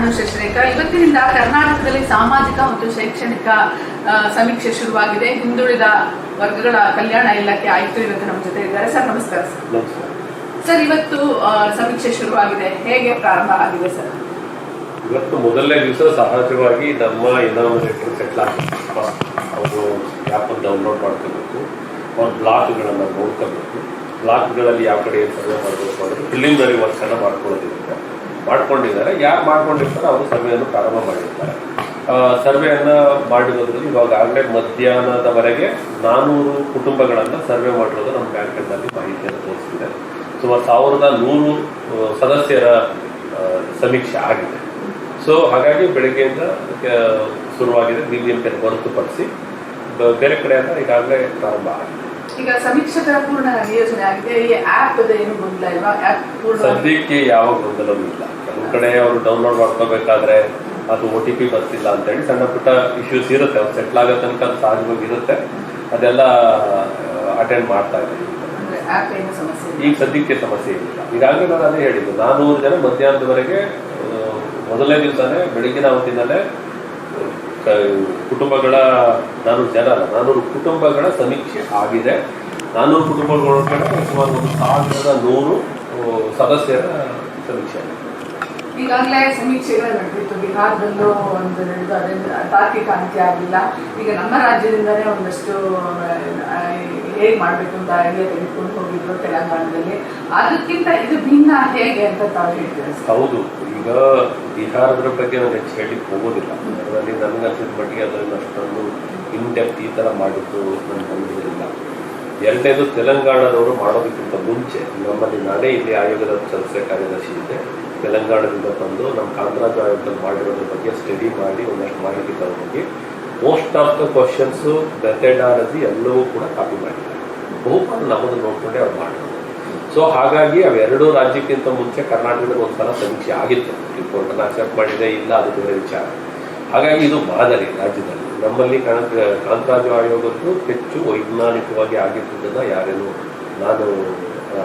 ನಾನು ಶಶಿರೇಖಾ ಇವತ್ತಿನಿಂದ ಕರ್ನಾಟಕದಲ್ಲಿ ಸಾಮಾಜಿಕ ಮತ್ತು ಶೈಕ್ಷಣಿಕ ಸಮೀಕ್ಷೆ ಶುರುವಾಗಿದೆ. ಹಿಂದುಳಿದ ವರ್ಗಗಳ ಕಲ್ಯಾಣ ಇಲಾಖೆ ಆಯಿತು ಇವತ್ತು ನಮ್ಮ ಜೊತೆ ಇದ್ದಾರೆ. ಸರ್ ನಮಸ್ಕಾರ ಸರ್. ಸರ್ ಇವತ್ತು ಸಮೀಕ್ಷೆ ಶುರುವಾಗಿದೆ. ಹೇಗೆ ಪ್ರಾರಂಭ ಆಗಿದೆ ಸರ್? ಇವತ್ತು ಮೊದಲನೇ ದಿವಸ ಸಹಜವಾಗಿ ನಮ್ಮ ಇನಾಮಿನೇಟರ್ ಸೆಟ್ಲ್ ಅವರು ಆ್ಯಪನ್ನು ಡೌನ್ಲೋಡ್ ಮಾಡ್ಕೋಬೇಕು. ಅವ್ರ ಬ್ಲಾಕ್ಗಳನ್ನು ನೋಡ್ಕೋಬೇಕು. ಬ್ಲಾಕ್ಗಳಲ್ಲಿ ಯಾವ ಕಡೆ ಏನು ಸರ್ವೆ ಮಾಡಬೇಕು ಅಂದರೆ ಪ್ರಿಲಿಮಿನರಿ ವರ್ಕನ್ನು ಮಾಡ್ಕೊಳ್ಳೋದಿರುತ್ತೆ. ಮಾಡ್ಕೊಂಡಿದ್ದಾರೆ. ಯಾರು ಮಾಡ್ಕೊಂಡಿರ್ತಾರೆ ಅವರು ಸರ್ವೆಯನ್ನು ಪ್ರಾರಂಭ ಮಾಡಿರ್ತಾರೆ. ಸರ್ವೆಯನ್ನು ಮಾಡಿರೋದ್ರಲ್ಲಿ ಇವಾಗ ಆಗಲೇ ಮಧ್ಯಾಹ್ನದವರೆಗೆ ನಾನ್ನೂರು ಕುಟುಂಬಗಳನ್ನು ಸರ್ವೆ ಮಾಡಿರೋದು ನಮ್ಮ ಬ್ಯಾಂಕ್ನಲ್ಲಿ ಮಾಹಿತಿಯನ್ನು ತೋರಿಸ್ತಿದೆ. ಸುಮಾರು ಸಾವಿರದ ನೂರು ಸದಸ್ಯರ ಸಮೀಕ್ಷೆ ಆಗಿದೆ. ಸೊ, ಹಾಗಾಗಿ ಬೆಳಗ್ಗೆಯಿಂದ ಶುರುವಾಗಿದೆ. ಬಿ ಬಿ ಹೊರತುಪಡಿಸಿ. ಬೇರೆ ಕಡೆಯಿಂದ ಈಗಾಗಲೇ ಪ್ರಾರಂಭ ಆಗಿದೆ. ಈಗ ಸಮೀಕ್ಷಕರ ಪೂರ್ಣ ನಿಯೋಜನೆ ಆಗಿದೆ. ಈ ಆಪ್ ಏನು ಗೊಂದಲ ಇಲ್ವಾ? ಸದ್ಯಕ್ಕೆ ಯಾವ ಗೊಂದಲವೂ ಇಲ್ಲ. ಕೆಲವು ಕಡೆ ಅವರು ಡೌನ್ಲೋಡ್ ಮಾಡ್ಕೋಬೇಕಾದ್ರೆ ಅದು ಒ ಟಿ ಪಿ ಬರ್ತಿಲ್ಲ ಅಂತೇಳಿ ಸಣ್ಣ ಪುಟ್ಟ ಇಶ್ಯೂಸ್ ಇರುತ್ತೆ. ಅವ್ರು ಸೆಟ್ಲ್ ಆಗೋ ತನಕ ಅದು ಸಹಜವಾಗಿ ಇರುತ್ತೆ ಅದೆಲ್ಲ ಅಟೆಂಡ್ ಮಾಡ್ತಾ ಇದ್ದೀವಿ ಈಗ ಸದ್ಯಕ್ಕೆ ಸಮಸ್ಯೆ ಇಲ್ಲ. ಈಗಾಗಲೇ ನಾನು ಅದೇ ಹೇಳಿದ್ದು. ನಾನೂರು ಜನ ಮಧ್ಯಾಹ್ನದವರೆಗೆ ಮೊದಲೇ ಮೊದಲನೇ ದಿವಸನೇ ಬೆಳಗಿನ ಹೊತ್ತಿನಲ್ಲೇ ಕುಟುಂಬಗಳ ನಾನು ಜನ ನಾನೂರು ಕುಟುಂಬಗಳ ಸಮೀಕ್ಷೆ ಆಗಿದೆ. ನಾನೂರು ಕುಟುಂಬಗಳೊಳಗಡೆ ಸುಮಾರು ಒಂದು ಸಾವಿರದ ನೂರು ಸದಸ್ಯರ ಸಮೀಕ್ಷೆ ಆಗಿದೆ. ಈಗಾಗಲೇ ಸಮೀಕ್ಷೆಗಳು ನಡೆದಿತ್ತು. ಬಿಹಾರದಲ್ಲೂ ಒಂದು ನಡೆದು ಅದರಿಂದ ತಾರ್ಕಿಕ ಅಂತ್ಯ ಆಗಿಲ್ಲ. ಈಗ ನಮ್ಮ ರಾಜ್ಯದಿಂದಲೇ ಒಂದಷ್ಟು ಹೇಗೆ ಮಾಡಬೇಕು ಅಂತ ಐಡಿಯಾ ತೆಗೆದುಕೊಂಡು ಹೋಗಿದ್ರು ತೆಲಂಗಾಣದಲ್ಲಿ. ಅದಕ್ಕಿಂತ ಇದು ಭಿನ್ನ ಹೇಗೆ ಅಂತ ತಾವು ಹೇಳ್ತೀರಾ ಹೌದು. ಈಗ ಬಿಹಾರದ ಬಗ್ಗೆ ನಾನು ಹೆಚ್ಚು ಹೇಳಲಿಕ್ಕೆ ಹೋಗೋದಿಲ್ಲ. ಅದರಲ್ಲಿ ನನಗನ್ಸಿದ ಮಟ್ಟಿಗೆ ಅದರಲ್ಲಿ ಅಷ್ಟೊಂದು ಇನ್ ಡೆಪ್ತ್ ಈ ಥರ ಮಾಡಿದ್ದು ನನ್ನ ಗಮನದಲ್ಲಿಲ್ಲ ಎರಡನೇದು ತೆಲಂಗಾಣದವರು ಮಾಡೋದಕ್ಕಿಂತ ಮುಂಚೆ, ನಮ್ಮಲ್ಲಿ ನಾನೇ ಇಲ್ಲಿ ಆಯೋಗದ ಸದಸ್ಯ ಕಾರ್ಯದರ್ಶಿ ಇದೆ. ತೆಲಂಗಾಣದಿಂದ ಬಂದು ನಮ್ಮ ಕಾಂತರಾಜ ಆಯೋಗದಲ್ಲಿ ಮಾಡಿರೋದ್ರ ಬಗ್ಗೆ ಸ್ಟಡಿ ಮಾಡಿ ಒಂದಷ್ಟು ಮಾಹಿತಿ ತಗೊಂಡು most of the questions methodology ಎಲ್ಲವೂ ಕೂಡ ಕಾಪಿ ಮಾಡಿದ್ದಾರೆ. ಬಹುಪಾಲು ನಮ್ಮದು ನೋಡ್ಕೊಂಡೆ ಅವ್ರು ಮಾಡಿರೋದು ಸೊ ಹಾಗಾಗಿ ಅವೆರಡೂ ರಾಜ್ಯಕ್ಕಿಂತ ಮುಂಚೆ ಕರ್ನಾಟಕದಲ್ಲಿ ಒಂದ್ಸಲ ಸಮೀಕ್ಷೆ ಆಗಿತ್ತು. ರಿಪೋರ್ಟನ್ನು ಅಕ್ಸೆಪ್ಟ್ ಮಾಡಿದೆ ಇಲ್ಲ ಅದು ಬೇರೆ ವಿಚಾರ. ಹಾಗಾಗಿ ಇದು ಮಾದರಿ ರಾಜ್ಯದಲ್ಲಿ. ನಮ್ಮಲ್ಲಿ ಕನಕ ಕಾಂತರಾಜು ಆಯೋಗದ್ದು ಹೆಚ್ಚು ವೈಜ್ಞಾನಿಕವಾಗಿ ಆಗಿದ್ದುದನ್ನು ಯಾರೇನು ನಾನು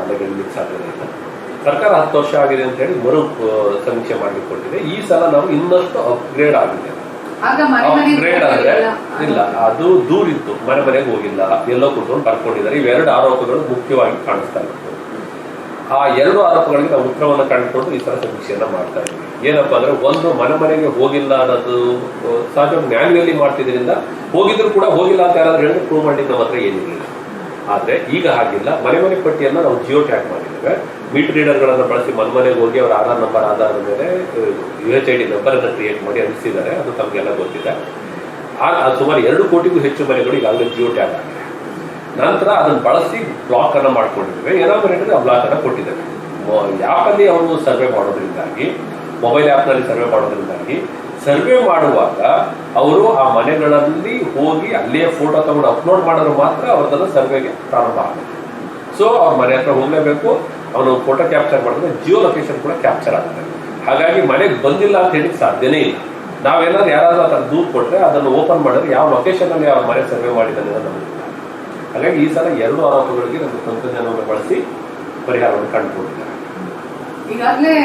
ಅಲೆಗಲಿಕ್ಕೆ ಸಾಧ್ಯತೆ ಇಲ್ಲ. ಸರ್ಕಾರ ಹತ್ತು ವರ್ಷ ಆಗಿದೆ ಅಂತ ಹೇಳಿ ಮರು ಸಮೀಕ್ಷೆ ಮಾಡಿಕೊಟ್ಟಿದೆ. ಈ ಸಲ ನಾವು ಇನ್ನಷ್ಟು ಅಪ್ಗ್ರೇಡ್ ಆಗಿದೆ. ಅಪ್ಗ್ರೇಡ್ ಅಂದ್ರೆ ಇಲ್ಲ ಅದು ದೂರಿತ್ತು. ಮನೆ ಮನೆಗೆ ಹೋಗಿಲ್ಲ. ಎಲ್ಲೋ ಕೂತ್ಕೊಂಡು ಬರ್ಕೊಂಡಿದ್ದಾರೆ. ಇವೆರಡು ಆರೋಪಗಳು ಮುಖ್ಯವಾಗಿ ಕಾಣಿಸ್ತಾ ಇತ್ತು ಆ ಎರಡು ಆರೋಪಗಳಿಂದ ಉತ್ತರವನ್ನು ಕಂಡುಕೊಂಡು ಈ ತರ ಸಮೀಕ್ಷೆಯನ್ನ ಮಾಡ್ತಾ ಇದ್ದೀವಿ. ಏನಪ್ಪ ಅಂದ್ರೆ ಒಂದು ಮನೆ ಮನೆಗೆ ಹೋಗಿಲ್ಲ ಅನ್ನೋದು ಸಹಜ ಮ್ಯಾನ್ಯಲಿ ಮಾಡ್ತಿದ್ರಿಂದ ಹೋಗಿದ್ರು ಕೂಡ ಹೋಗಿಲ್ಲ ಅಂತ ಯಾರಾದ್ರೂ ಹೇಳಿದ್ರೆ ಪ್ರೂವ್ ಮಾಡಿದ್ದ ನಮ್ಮ ಹತ್ರ ಏನಿರಲಿಲ್ಲ ಆದ್ರೆ ಈಗ ಹಾಗಿಲ್ಲ. ಮನೆ ಮನೆ ಪಟ್ಟಿಯನ್ನ ನಾವು ಜಿಯೋ ಟ್ಯಾಗ್ ಮಾಡಿದ್ದೇವೆ. ಮೀಟ್ ರೀಡರ್ಗಳನ್ನು ಬಳಸಿ ಮನೆ ಮನೆಗೆ ಹೋಗಿ ಅವರ ಆಧಾರ್ ನಂಬರ್, ಆಧಾರದ ಮೇಲೆ U H I D number ಅನ್ನು ಕ್ರಿಯೇಟ್ ಮಾಡಿ ಅನಿಸಿದ್ದಾರೆ ಅದು ತಮಗೆಲ್ಲ ಗೊತ್ತಿದೆ. ಆ ಸುಮಾರು ಎರಡು ಕೋಟಿಗೂ ಹೆಚ್ಚು ಮನೆಗಳು ಈಗಾಗಲೇ ಜಿಯೋ ಟ್ಯಾಗ್ ಆಗಿದೆ. ನಂತರ ಅದನ್ನು ಬಳಸಿ ಬ್ಲಾಕ್ ಅನ್ನ ಮಾಡ್ಕೊಂಡಿದ್ದೇವೆ. ಏನಾದ್ರು ಆ ಬ್ಲಾಕ್ ಅನ್ನ ಕೊಟ್ಟಿದ್ದೇವೆ ಆ್ಯಪಲ್ಲಿ ಅವರು ಸರ್ವೆ ಮಾಡೋದ್ರಿಂದಾಗಿ ಮೊಬೈಲ್ ಆ್ಯಪ್ನಲ್ಲಿ ಸರ್ವೆ ಮಾಡೋದ್ರಿಂದಾಗಿ ಸರ್ವೆ ಮಾಡುವಾಗ ಅವರು ಆ ಮನೆಗಳಲ್ಲಿ ಹೋಗಿ ಅಲ್ಲೇ ಫೋಟೋ ತಗೊಂಡು ಅಪ್ಲೋಡ್ ಮಾಡಿದ್ರೆ ಮಾತ್ರ ಅವ್ರದ್ದೆಲ್ಲ ಸರ್ವೆಗೆ ಪ್ರಾರಂಭ ಆಗುತ್ತೆ. ಸೊ ಅವ್ರ ಮನೆ ಹತ್ರ ಹೋಗಲೇಬೇಕು. ಅವನು ಫೋಟೋ ಕ್ಯಾಪ್ಚರ್ ಮಾಡಿದ್ರೆ ಜಿಯೋ ಲೊಕೇಶನ್ ಕೂಡ ಕ್ಯಾಪ್ಚರ್ ಆಗುತ್ತೆ. ಹಾಗಾಗಿ ಮನೆಗೆ ಬಂದಿಲ್ಲ ಅಂತ ಹೇಳಿ ಸಾಧ್ಯನೇ ಇಲ್ಲ. ನಾವೇನಾದ್ರು ಯಾರಾದ್ರೂ ಆ ಥರ ದೂರು ಕೊಟ್ಟರೆ ಅದನ್ನು ಓಪನ್ ಮಾಡಿದ್ರೆ ಯಾವ ಲೊಕೇಶನಲ್ಲಿ ಅವ್ರ ಮನೆ ಸರ್ವೆ ಮಾಡಿದ್ದಾನೆ ನಮಗೆ. ಹಾಗಾಗಿ ಈ ಸಲ ಎರಡು ಆರೋಪಗಳಿಗೆ ನಮ್ಮ ತಂತ್ರಜ್ಞಾನವನ್ನು ಬಳಸಿ ಪರಿಹಾರವನ್ನು ಕಂಡುಕೊಂಡಿದ್ದಾರೆ. ಈಗಾಗಲೇ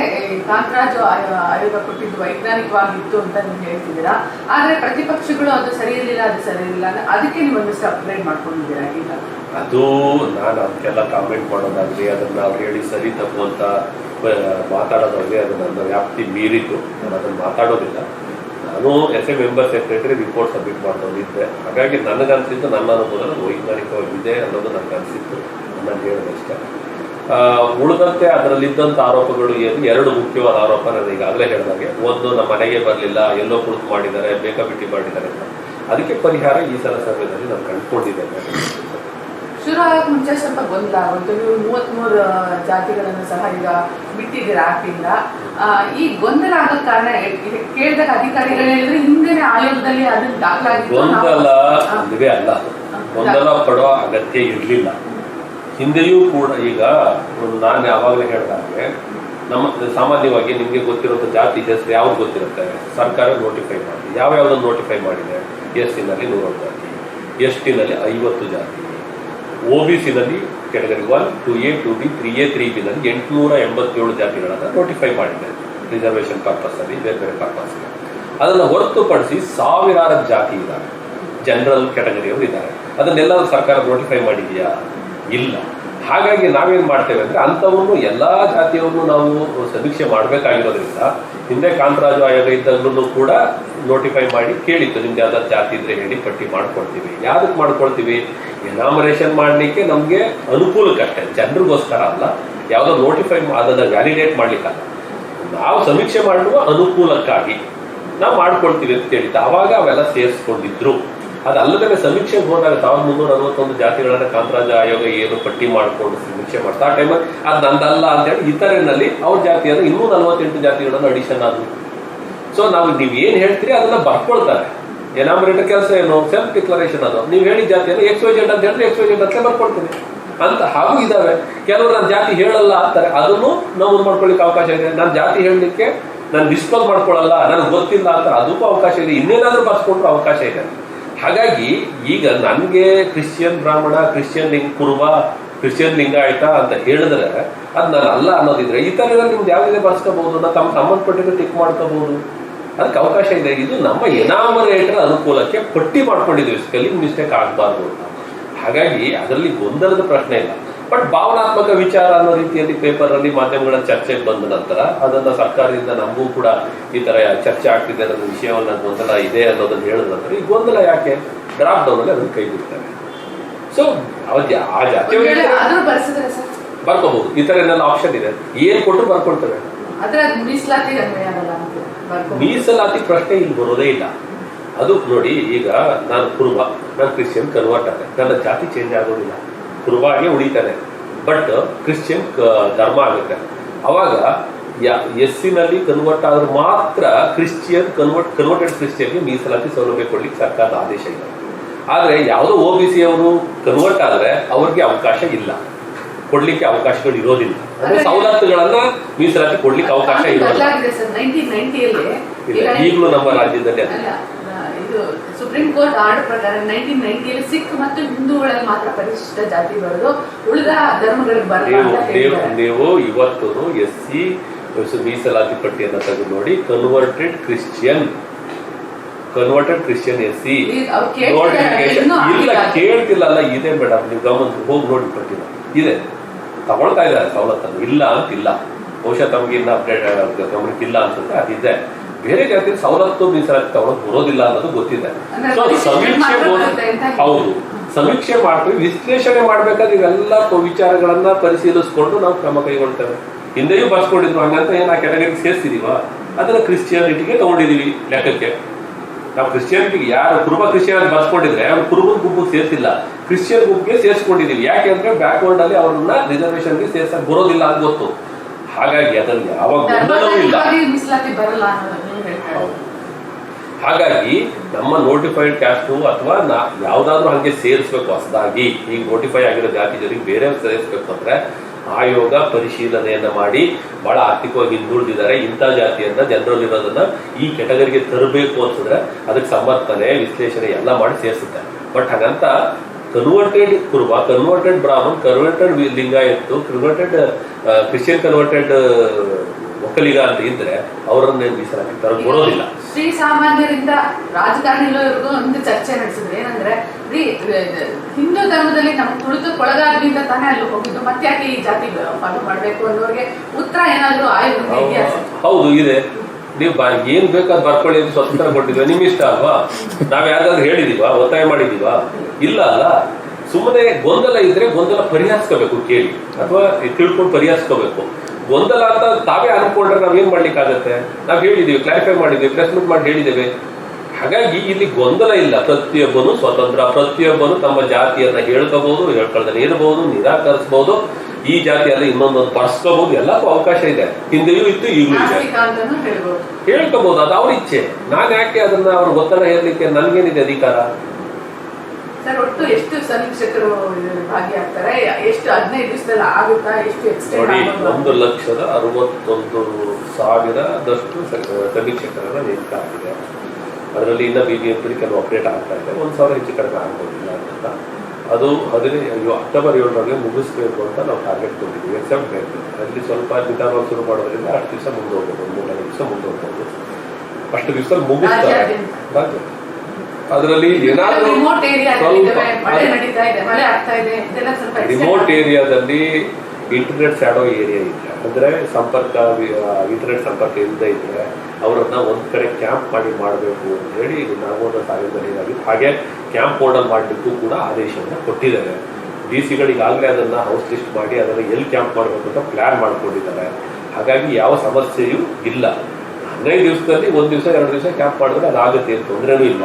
ನಾಗರಾಜ್ ಆಯೋ- ಆಯೋಗ ಕೊಟ್ಟಿದ್ದು ವೈಜ್ಞಾನಿಕವಾಗಿತ್ತು ಅಂತ ನೀವು ಹೇಳ್ತಿದ್ದೀರಾ? ಆದರೆ ಪ್ರತಿಪಕ್ಷಗಳು ಅದು ಸರಿ ಇರಲಿಲ್ಲ ಅದು ಸರಿ ಇರಲಿಲ್ಲ ಅಂದ್ರೆ ಅದಕ್ಕೆ ನೀವು ಒಂದಷ್ಟು ಅಪ್ಗ್ರೇಡ್ ಮಾಡ್ಕೊಂಡಿದ್ದೀರಾ ಈಗ? ಅದು ನಾನು ಅದಕ್ಕೆಲ್ಲ ಕಾಮೆಂಟ್ ಮಾಡೋದಾಗಲಿ ಅದನ್ನ ಅವ್ರು ಹೇಳಿ ಸರಿ ತಪ್ಪು ಅಂತ ಮಾತಾಡೋದಾಗಲಿ ಮಾತಾಡೋದಾಗ್ಲಿ ಅದು ನನ್ನ ವ್ಯಾಪ್ತಿ ಮೀರಿತು ನಾನು ಅದನ್ನು ಮಾತಾಡೋದಿಲ್ಲ. ನಾನು S A member secretary report submit ಮಾಡ್ಕೊಂಡಿದ್ದೆ. ಹಾಗಾಗಿ ನನಗನ್ಸಿದ್ದು ನನ್ನ ಅನುಭವದಲ್ಲಿ ವೈಜ್ಞಾನಿಕವಾಗಿ ವೈಜ್ಞಾನಿಕವಾಗಿದೆ ಅನ್ನೋದು ನನಗೆ ಅನಿಸಿತ್ತು ನಾನು ಹೇಳೋದಷ್ಟೇ ಉಳಿದಂತೆ ಅದರಲ್ಲಿದ್ದಂಥ ಆರೋಪಗಳು ಏನು? ಎರಡು ಮುಖ್ಯವಾದ ಆರೋಪ ನಾನು ಈಗಾಗಲೇ ಹೇಳಿದಾಗೆ. ಒಂದು, ನಮ್ಮ ಮನೆಗೆ ಬರಲಿಲ್ಲ, ಎಲ್ಲೋ ಕುಳಿತು ಮಾಡಿದ್ದಾರೆ, ಬೇಕಾಬಿಟ್ಟಿ ಮಾಡಿದ್ದಾರೆ ಅಂತ. ಅದಕ್ಕೆ ಪರಿಹಾರ ಈ ಸಲ ಸರ್ವೆದಲ್ಲಿ ನಾನು ಕಂಡುಕೊಂಡಿದ್ದೇನೆ. ಶುರು ಆಗಕ್ಕೆ ಮುಂಚೆ ಸ್ವಲ್ಪ ಗೊಂದಲ. ಆಗುತ್ತೆ ನೀವು ಮೂವತ್ಮೂರು ಜಾತಿಗಳನ್ನು ಸಹ ಈಗ ಬಿಟ್ಟಿದ್ದೀರಾ ಆ್ಯಪಿಂದ ಈ ಗೊಂದಲ ಆಗೋದ್ ಕಾರಣ ಕೇಳಿದಾಗ ಅಧಿಕಾರಿಗಳು ಹೇಳಿದ್ರೆ ಹಿಂದಿನ ಆಯೋಗದಲ್ಲಿ ಅದನ್ನ ದಾಖಲಾಗಿ ಗೊಂದಲ ನಾವು- ಅಲ್ಲ. ಗೊಂದಲ ಪಡೋ ಅಗತ್ಯ ಇರಲಿಲ್ಲ. ಹಿಂದೆಯೂ ಕೂಡ ಈಗ ಒಂದು ನಾನು ಯಾವಾಗಲೇ ಹೇಳಿದಾಗೆ ನಮ್ಮ ಸಾಮಾನ್ಯವಾಗಿ ನಿಮಗೆ ಗೊತ್ತಿರುವಂಥ ಜಾತಿ ಹೆಸರು ಯಾವ್ದು ಗೊತ್ತಿರುತ್ತೆ? ಸರ್ಕಾರ ನೋಟಿಫೈ ಮಾಡಿ. ಯಾವ್ಯಾವ್ದನ್ನು ನೋಟಿಫೈ ಮಾಡಿದೆ? ಎಸ್ ಟಿನಲ್ಲಿ ನೂರ ಜಾತಿ ಎಸ್ ಟಿನಲ್ಲಿ ಐವತ್ತು ಜಾತಿ? O B ಸಿನಲ್ಲಿ category one two A two B three A three ಬಿನಲ್ಲಿ ಎಂಟುನೂರ ಎಂಬತ್ತೇಳು ಜಾತಿಗಳನ್ನು ನೋಟಿಫೈ ಮಾಡಿದೆ. ರಿಸರ್ವೇಷನ್ ಪರ್ಪಸ್ ಅಲ್ಲಿ, ಬೇರೆ ಬೇರೆ ಪರ್ಪಸ್ ಅದನ್ನು ಹೊರತುಪಡಿಸಿ ಸಾವಿರಾರು ಜಾತಿ ಇದ್ದಾರೆ ಜನರಲ್ ಕ್ಯಾಟಗರಿಯವರು ಇದ್ದಾರೆ ಅದನ್ನೆಲ್ಲ ಸರ್ಕಾರ ನೋಟಿಫೈ ಮಾಡಿದೆಯಾ? ಇಲ್ಲ. ಹಾಗಾಗಿ ನಾವೇನು ಮಾಡ್ತೇವೆ ಅಂದರೆ ಅಂಥವನ್ನು ಎಲ್ಲ ಜಾತಿಯವನ್ನು ನಾವು ಸಮೀಕ್ಷೆ ಮಾಡಬೇಕಾಗಿರೋದ್ರಿಂದ ಹಿಂದೆ ಕಾಂತರಾಜು ಆಯೋಗ ಇದ್ದಾಗಲೂ ಕೂಡ ನೋಟಿಫೈ ಮಾಡಿ ಕೇಳಿತ್ತು. ನಿಮ್ದು ಯಾವ್ದಾದ್ರು ಜಾತಿ ಇದ್ರೆ ಹೇಳಿ ಪಟ್ಟಿ ಮಾಡ್ಕೊಳ್ತೀವಿ ಯಾವ್ದಕ್ಕೆ ಮಾಡ್ಕೊಳ್ತೀವಿ ಎನಾಮರೇಷನ್ ಮಾಡಲಿಕ್ಕೆ ನಮಗೆ ಅನುಕೂಲಕ್ಕಷ್ಟೇ ಜನರಿಗೋಸ್ಕರ ಅಲ್ಲ. ಯಾವುದೋ ನೋಟಿಫೈ ಅದನ್ನು ವ್ಯಾಲಿಡೇಟ್ ಮಾಡಲಿಕ್ಕಲ್ಲ. ನಾವು ಸಮೀಕ್ಷೆ ಮಾಡುವ ಅನುಕೂಲಕ್ಕಾಗಿ ನಾವು ಮಾಡ್ಕೊಳ್ತೀವಿ ಅಂತ ಹೇಳಿದ್ದು. ಆವಾಗ ಅವೆಲ್ಲ ಸೇರಿಸ್ಕೊಂಡಿದ್ರು. ಅದಲ್ಲದೆ ಸಮೀಕ್ಷೆಗೆ ಹೋದಾಗ ಸಾವಿರದ ಮುನ್ನೂರ ಅರವತ್ತೊಂದು ಜಾತಿಗಳನ್ನ ಕಾಂತರಾಜ ಆಯೋಗ ಏನು ಪಟ್ಟಿ ಮಾಡಿಕೊಂಡು ಸಮೀಕ್ಷೆ ಮಾಡ್ತಾ ಆ ಟೈಮಲ್ಲಿ ಅದು ನಂದಲ್ಲ ಅಂತೇಳಿ ಇತರನಲ್ಲಿ ಅವ್ರ ಜಾತಿಯನ್ನು ಇನ್ನೂ ನಲವತ್ತೆಂಟು ಜಾತಿಗಳನ್ನು ಅಡಿಷನ್ ಆದವು. ಸೊ ನಾವು ನೀವು ಏನು ಹೇಳ್ತೀರಿ ಅದನ್ನ ಬರ್ಕೊಳ್ತಾರೆ. ಎನಾಮರೇಟರ್ ಕೆಲಸ ಏನು? ಸೆಲ್ಫ್ ಡಿಕ್ಲರೇಷನ್ ಅದು. ನೀವು ಹೇಳಿದ ಜಾತಿಯನ್ನು ಎಕ್ಸ್ ವೈಜೆಂಟ್ ಅಂತ ಹೇಳಿದ್ರೆ ಎಕ್ಸ್ ವೈಜೆಂಟ್ ಅಂತ ಬರ್ಕೊಳ್ತೀನಿ ಅಂತ ಹಾಗೂ ಇದಾವೆ. ಕೆಲವರು ನನ್ನ ಜಾತಿ ಹೇಳಲ್ಲ ಅಂತಾರೆ. ಅದನ್ನು ನಾವು ಒಂದು ಮಾಡ್ಕೊಳ್ಳಿಕ್ಕೆ ಅವಕಾಶ ಇದೆ. ನನ್ನ ಜಾತಿ ಹೇಳಲಿಕ್ಕೆ ನಾನು ಡಿಸ್ಕ್ಲೋಸ್ ಮಾಡ್ಕೊಳ್ಳಲ್ಲ, ನನಗೆ ಗೊತ್ತಿಲ್ಲ ಅಂತ ಅದಕ್ಕೂ ಅವಕಾಶ ಇದೆ. ಇನ್ನೇನಾದರೂ ಬರ್ಸ್ಕೊಂಡ್ರು ಅವಕಾಶ ಇದೆ. ಹಾಗಾಗಿ ಈಗ ನನಗೆ ಕ್ರಿಶ್ಚಿಯನ್ ಬ್ರಾಹ್ಮಣ ಕ್ರಿಶ್ಚಿಯನ್ ಲಿಂಗ್ ಕುರುಬ ಕ್ರಿಶ್ಚಿಯನ್ ಲಿಂಗಾಯತ ಅಂತ ಹೇಳಿದ್ರೆ ಅದು ನಾನು ಅಲ್ಲ ಅನ್ನೋದಿದ್ರೆ ಈ ಥರ ನಿಮ್ದು ಯಾವುದೇ ಬರ್ಸ್ಕೋಬಹುದು ನಾ ತಮ್ಮ ಸಂಬಂಧಪಟ್ಟಿದ್ದು ಟಿಕ್ ಮಾಡ್ಕೋಬಹುದು ಅದಕ್ಕೆ ಅವಕಾಶ ಇದೆ. ಇದು ನಮ್ಮ ಎನಾಮರೇಟರ್ ಅನುಕೂಲಕ್ಕೆ ಪಟ್ಟಿ ಮಾಡ್ಕೊಂಡಿದ್ದೀವಿ. ಸ್ಪೆಲ್ಲಿಂಗ್ ಮಿಸ್ಟೇಕ್ ಆಗಬಾರ್ದು ಅಂತ. ಹಾಗಾಗಿ ಅದರಲ್ಲಿ ಗೊಂದಲದ ಪ್ರಶ್ನೆ ಇಲ್ಲ. ಬಟ್ ಭಾವನಾತ್ಮಕ ವಿಚಾರ ಅನ್ನೋ ರೀತಿಯಲ್ಲಿ ಪೇಪರ್ ಅಲ್ಲಿ ಮಾಧ್ಯಮಗಳ ಚರ್ಚೆಗೆ ಬಂದ ನಂತರ ಅದನ್ನ ಸರ್ಕಾರದಿಂದ ನಮಗೂ ಕೂಡ ಈ ತರ ಚರ್ಚೆ ಆಗ್ತಿದೆ ಅನ್ನೋ ವಿಷಯವನ್ನು ಗೊಂದಲ ಇದೆ ಅನ್ನೋದನ್ನ ಹೇಳಿದ ನಂತರ ಈ ಗೊಂದಲ ಯಾಕೆ? ಡ್ರಾಪ್ ಡೌನ್ ಅಲ್ಲಿ ಅದನ್ನ ಕೈ ಬಿಡ್ತಾರೆ ಸೊ ಅವತ್ತು ಆ ಜಾತಿ ಬರ್ಕೋಬಹುದು ಈ ತರ ಏನೆಲ್ಲ ಆಪ್ಷನ್ ಇದೆ. ಏನ್ ಕೊಟ್ಟು ಅದು ಮೀಸಲಾತಿ ಪ್ರಶ್ನೆ ಇಲ್ಲಿ ಬರೋದೇ ಇಲ್ಲ. ಅದು ನೋಡಿ, ಈಗ ನಾನು ಕುರುಬ, ನಾನು ಕ್ರಿಶ್ಚಿಯನ್ ಕನ್ವರ್ಟ್ ಆಗ ನನ್ನ ಜಾತಿ ಚೇಂಜ್ ಆಗೋದಿಲ್ಲ. ಕುರುಬಾಗೆ ಉಳಿತಾನೆ. ಬಟ್ ಕ್ರಿಶ್ಚಿಯನ್ ಧರ್ಮ ಆಗುತ್ತೆ. ಅವಾಗ ಎಸ್ಸಿನಲ್ಲಿ ನಲ್ಲಿ ಕನ್ವರ್ಟ್ ಆದ್ರೆ ಮಾತ್ರ ಕ್ರಿಶ್ಚಿಯನ್ ಕನ್ವರ್ಟ್ ಕನ್ವರ್ಟೆಡ್ ಕ್ರಿಶ್ಚಿಯನ್ಗೆ ಮೀಸಲಾತಿ ಸೌಲಭ್ಯ ಕೊಡ್ಲಿಕ್ಕೆ ಸರ್ಕಾರದ ಆದೇಶ ಇದೆ. ಆದ್ರೆ ಯಾವುದೋ ಒ ಬಿ ಸಿ ಅವರು ಕನ್ವರ್ಟ್ ಆದ್ರೆ ಅವ್ರಿಗೆ ಅವಕಾಶ ಇಲ್ಲ. ಕೊಡ್ಲಿಕ್ಕೆ ಅವಕಾಶಗಳು ಇರೋದಿಲ್ಲ. ಅಂದ್ರೆ ಸವಲತ್ತುಗಳನ್ನ ಮೀಸಲಾತಿ ಕೊಡ್ಲಿಕ್ಕೆ ಅವಕಾಶ ಇರೋದಿಲ್ಲ ಈಗಲೂ ಇಲ್ಲ, ನಮ್ಮ ರಾಜ್ಯದಲ್ಲಿ ಅದೇ. ಅಲ್ಲ ಇದು ಸುಪ್ರೀಂ ಕೋರ್ಟ್ ಆರ್ಡರ್ ಪ್ರಕಾರ ನೈನ್ಟೀನ್ ನೈನ್ಟಿಯಲ್ಲಿ ಸಿಖ್ ಮತ್ತು ಹಿಂದೂಗಳಲ್ಲಿ ಮಾತ್ರ ಪರಿಶಿಷ್ಟ ಜಾತಿ ಬರೋದು. ಉಳಿದ ಧರ್ಮಗಳಿಗೆ ಬರಲ್ಲ ನೀವು ಇವತ್ತು ಎಸ್ ಸಿ ಮೀಸಲಾತಿ ಪಟ್ಟಿಯನ್ನು ತೆಗೆದು ನೋಡಿ converted Christian converted Christian S C notification ಇಲ್ಲ ಕೇಳ್ತಿಲ್ಲ ಅಲ್ಲ ಇದೆ ಮೇಡಮ್ ನೀವು ಗಮನ ಹೋಗಿ ನೋಡಿ ಪಟ್ಟಿನ. ಇದೆ. ತಗೊಳ್ತಾ ಇದ್ದಾರೆ ಸವಲತ್ತನ್ನು. ಇಲ್ಲ ಅಂತಿಲ್ಲ. ಬಹುಶಃ ತಮಗೆ ಇನ್ನ ಅಪ್ಡೇಟ್ ಗಮನಕ್ಕೆ ಇಲ್ಲ ಅನ್ಸುತ್ತೆ ಅದಿದೆ. ಬೇರೆ ಜಾತಿ ಸವಲತ್ತು ಮೀಸಲಾತಿ ತಗೊಳಕ್ ಬರೋದಿಲ್ಲ ಅನ್ನೋದು ಗೊತ್ತಿದೆ. ಸೊ ಸಮೀಕ್ಷೆ. ಹೌದು. ಸಮೀಕ್ಷೆ ಮಾಡ್ತೀವಿ ವಿಶ್ಲೇಷಣೆ ಮಾಡ್ಬೇಕಾದ್ರೆ ಇವೆಲ್ಲ ವಿಚಾರಗಳನ್ನ ಪರಿಶೀಲಿಸ್ಕೊಂಡು ನಾವು ಕ್ರಮ ಕೈಗೊಳ್ತೇವೆ. ಹಿಂದೆಯೂ ಬರ್ಸ್ಕೊಂಡಿದ್ರು ಹಂಗಂತ ಏನು ಆ ಕೆಟಗರಿಗೆ ಸೇರಿಸಿದೀವ? ಅದನ್ನ ಕ್ರಿಶ್ಚಿಯಾನಿಟಿಗೆ ತಗೊಂಡಿದೀವಿ ಲೆಕ್ಕಕ್ಕೆ. ನಾವು ಕ್ರಿಶ್ಚಿಯಾನಿಟಿಗೆ ಯಾರು ಕುರುಬ ಕ್ರಿಶ್ಚಿಯನ್ ಅಂತ ಬರ್ಸ್ಕೊಂಡಿದ್ರೆ ಅವ್ರು ಕುರುಬದ ಗುಂಪು ಸೇರಿಸಿಲ್ಲ. ಕ್ರಿಶ್ಚಿಯನ್ ಗುಂಪಿಗೆ ಸೇರಿಸ್ಕೊಂಡಿದ್ದೀವಿ ಯಾಕೆ ಅಂದ್ರೆ ಬ್ಯಾಕ್ವರ್ಡ್ ಅಲ್ಲಿ ಅವ್ರನ್ನ ರಿಸರ್ವೇಶನ್ಗೆ ಸೇರ್ಸಕ್ ಬರೋದಿಲ್ಲ ಅಂತ ಗೊತ್ತು. ಹಾಗಾಗಿ ಅದನ್ನ ಯಾವ ಗೊಂದಲವೂ ಇಲ್ಲ. ಹಾಗಾಗಿ ನಮ್ಮ ನೋಟಿಫೈಡ್ ಕ್ಯಾಸ್ಟು ಅಥವಾ ನಾ ಯಾವ್ದಾದ್ರು ಹಂಗೆ ಸೇರಿಸ್ಬೇಕು ಹೊಸದಾಗಿ. ಈಗ ನೋಟಿಫೈ ಆಗಿರೋ ಜಾತಿ ಜೊತೆಗೆ ಬೇರೆ ಸೇರಿಸ್ಬೇಕು ಅಂದ್ರೆ ಆಯೋಗ ಪರಿಶೀಲನೆಯನ್ನ ಮಾಡಿ ಬಹಳ ಆರ್ಥಿಕವಾಗಿ ಹಿಂದುಳಿದಿದ್ದಾರೆ. ಇಂಥ ಜಾತಿಯನ್ನ ಜನರಲ್ಲಿ ಇರೋದನ್ನ ಈ ಕೆಟಗರಿಗೆ ತರಬೇಕು ಅಂತಂದ್ರೆ ಅದಕ್ಕೆ ಸಮರ್ಥನೆ ವಿಶ್ಲೇಷಣೆ ಎಲ್ಲ ಮಾಡಿ ಸೇರಿಸುತ್ತೆ. ಬಟ್ ಹಾಗಂತ converted Kuruba converted Brahmin converted Lingayat converted Christian converted Vokkaliga ಅಂತ ಇದ್ರೆ ಅವರನ್ನ ಮೀಸಲಾಗಿರ್ತಾರೆ ಕೊಡೋದಿಲ್ಲ ಶ್ರೀ ಸಾಮಾನ್ಯರಿಂದ ರಾಜಕಾರಣಿಗಳು ಒಂದು ಚರ್ಚೆ ನಡೆಸಿದ್ರೆ ಏನಂದ್ರೆ ಹಿಂದೂ ಧರ್ಮದಲ್ಲಿ ನಮ್ಗೆ ತುಳಿತಕ್ಕೊಳಗಾದ್ರಿಂದ ತಾನೇ ಅಲ್ಲಿ ಹೋಗಿದ್ದು. ಮತ್ತೆ ಯಾಕೆ ಈ ಜಾತಿ ಫಾಲೋ ಮಾಡ್ಬೇಕು ಅನ್ನೋರಿಗೆ ಉತ್ತರ ಏನಾದರೂ ಆಯ್ತು ಹೌದು. ಇದೆ. ನೀವು ಏನ್ ಬೇಕಾದ್ ಬರ್ಕೊಳ್ಳಿ ಅಂತ ಸ್ವತಂತ್ರ ಕೊಟ್ಟಿದ್ವಿ ನಿಮ್ ಇಷ್ಟ ಅಲ್ವಾ? ನಾವ್ ಯಾವ್ದಾದ್ರು ಹೇಳಿದೀವಾ? ಒತ್ತಾಯ ಮಾಡಿದೀವಾ? ಇಲ್ಲ ಅಲ್ಲ. ಸುಮ್ಮನೆ ಗೊಂದಲ ಇದ್ರೆ ಗೊಂದಲ ಪರಿಹರಿಸ್ಕೋಬೇಕು ಕೇಳಿ. ಅಥವಾ ತಿಳ್ಕೊಂಡು ಪರಿಹರಿಸ್ಕೋಬೇಕು. ಗೊಂದಲ ಅಂತ ತಾವೇ ಅನ್ಕೊಂಡ್ರೆ ಮಾಡ್ಲಿಕ್ಕೆ ಆಗುತ್ತೆ ನಾವ್ ಹೇಳಿದೀವಿ ಕ್ಲಾರಿಫೈ ಮಾಡಿದೀವಿ ಪ್ರೆಸ್ ಮೀಟ್ ಮಾಡಿ ಹೇಳಿದ್ದೇವೆ. ಹಾಗಾಗಿ ಇಲ್ಲಿ ಗೊಂದಲ ಇಲ್ಲ. ಪ್ರತಿಯೊಬ್ಬನು ಸ್ವತಂತ್ರ ಪ್ರತಿಯೊಬ್ಬನು ತಮ್ಮ ಜಾತಿಯನ್ನ ಹೇಳ್ಕೋಬಹುದು ಹೇಳ್ಕೊಳ್ತಾನೆ ಇರಬಹುದು ನಿರಾಕರಿಸಬಹುದು. ಈ ಜಾತಿಯಲ್ಲಿ ಇನ್ನೊಂದೊಂದು ಬರ್ಸ್ಕೋಬಹುದು ಎಲ್ಲಕ್ಕೂ ಅವಕಾಶ ಇದೆ. ಹಿಂದೆಯೂ ಇತ್ತು ಈಗಲೂ ಇದೆ. ಹೇಳ್ಕೋಬಹುದು. ಅದು ಅವ್ರ ಇಚ್ಛೆ. ನಾನು ಯಾಕೆ ಅದನ್ನ ಅವ್ರ ಒತ್ತಡ ಹೇಳಲಿಕ್ಕೆ ನನ್ಗೇನಿದೆ ಅಧಿಕಾರ? ಸರ್ ಒಟ್ಟು ಎಷ್ಟು ಸಮೀಕ್ಷಕರು ಇದ್ರಲ್ಲಿ ಭಾಗಿಯಾಗ್ತಾರೆ? ಎಷ್ಟು ಹದಿನೈದು ದಿವಸದಲ್ಲಿ ಆಗುತ್ತಾ? ಎಷ್ಟು ಎಕ್ಸ್ಟೆಂಡ್ ನೋಡಿ ಒಂದು ಲಕ್ಷದ ಅರವತ್ತೊಂದು ಸಾವಿರದಷ್ಟು ಸಮೀಕ್ಷಕರನ್ನ ನೇಮಕ ಆಗಿದೆ. ಅದರಲ್ಲಿ ಇನ್ನ ಬಿ ಬಿ ಎಂ ಕೆಲವು ಅಪ್ಡೇಟ್ ಆಗ್ತಾ ಇದೆ. ಒಂದು ಸಾವಿರ ಹೆಚ್ಚು ಕಡಿಮೆ ಆಗ್ಬೋದಿಲ್ಲ ಅಂತ. ಅದು ಹದಿನೈದು ಅಕ್ಟೋಬರ್ ಏಳರೊಳಗೆ ಮುಗಿಸ್ಬೇಕು ಅಂತ ನಾವು ಟಾರ್ಗೆಟ್ ಕೊಟ್ಟಿದ್ದೀವಿ. ಎಕ್ಸಾಮ್ ಟೈಮ್ ಅಲ್ಲಿ ಸ್ವಲ್ಪ ನಿಧಾನವಾಗಿ ಶುರು ಮಾಡೋದ್ರಿಂದ ಹತ್ತು ದಿವಸ ಮುಂದೆ ಹೋಗ್ಬೋದು. ಒಂದು ಮೂರ್ನಾಲ್ಕು ದಿವಸ ಮುಂದೆ ಹೋಗ್ಬೋದು. ಅಷ್ಟು ದಿವಸದಲ್ಲಿ ಮುಗಿಸ್ತಾರೆ. ರಾಜ್ಯ. ಅದರಲ್ಲಿ ಏನಾದರೂ ಸ್ವಲ್ಪ ರಿಮೋಟ್ ಏರಿಯಾದಲ್ಲಿ ಇಂಟರ್ನೆಟ್ ಸ್ಯಾಡೋ ಏರಿಯಾ ಇದೆ ಅಂದ್ರೆ ಸಂಪರ್ಕ ಇಂಟರ್ನೆಟ್ ಸಂಪರ್ಕ ಇಲ್ಲದೆ ಇದ್ರೆ ಅವರನ್ನ ಒಂದ್ ಕಡೆ ಕ್ಯಾಂಪ್ ಮಾಡಿ ಮಾಡಬೇಕು ಅಂತ ಹೇಳಿ ನಾಗೋದ ಸಾಗರದಲ್ಲಿ ಹಾಗೆ ಕ್ಯಾಂಪ್ ಮೋಡಲ್ ಮಾಡಲಿಕ್ಕೂ ಕೂಡ ಆದೇಶವನ್ನು ಕೊಟ್ಟಿದ್ದಾರೆ. ಡಿ ಸಿಗಳು ಈಗಾಗಲೇ ಅದನ್ನ ಹೌಸ್ ಲಿಸ್ಟ್ ಮಾಡಿ ಅದನ್ನ ಎಲ್ಲಿ ಕ್ಯಾಂಪ್ ಮಾಡಬೇಕು ಅಂತ ಪ್ಲಾನ್ ಮಾಡ್ಕೊಂಡಿದ್ದಾರೆ. ಹಾಗಾಗಿ ಯಾವ ಸಮಸ್ಯೆಯೂ ಇಲ್ಲ. ಹದಿನೈದು ದಿವಸದಲ್ಲಿ ಒಂದು ದಿವಸ, ಎರಡು ದಿವಸ ಕ್ಯಾಂಪ್ ಮಾಡಿದ್ರೆ ಅದಾಗುತ್ತೆ ಏನು ತೊಂದರೆನೂ ಇಲ್ಲ.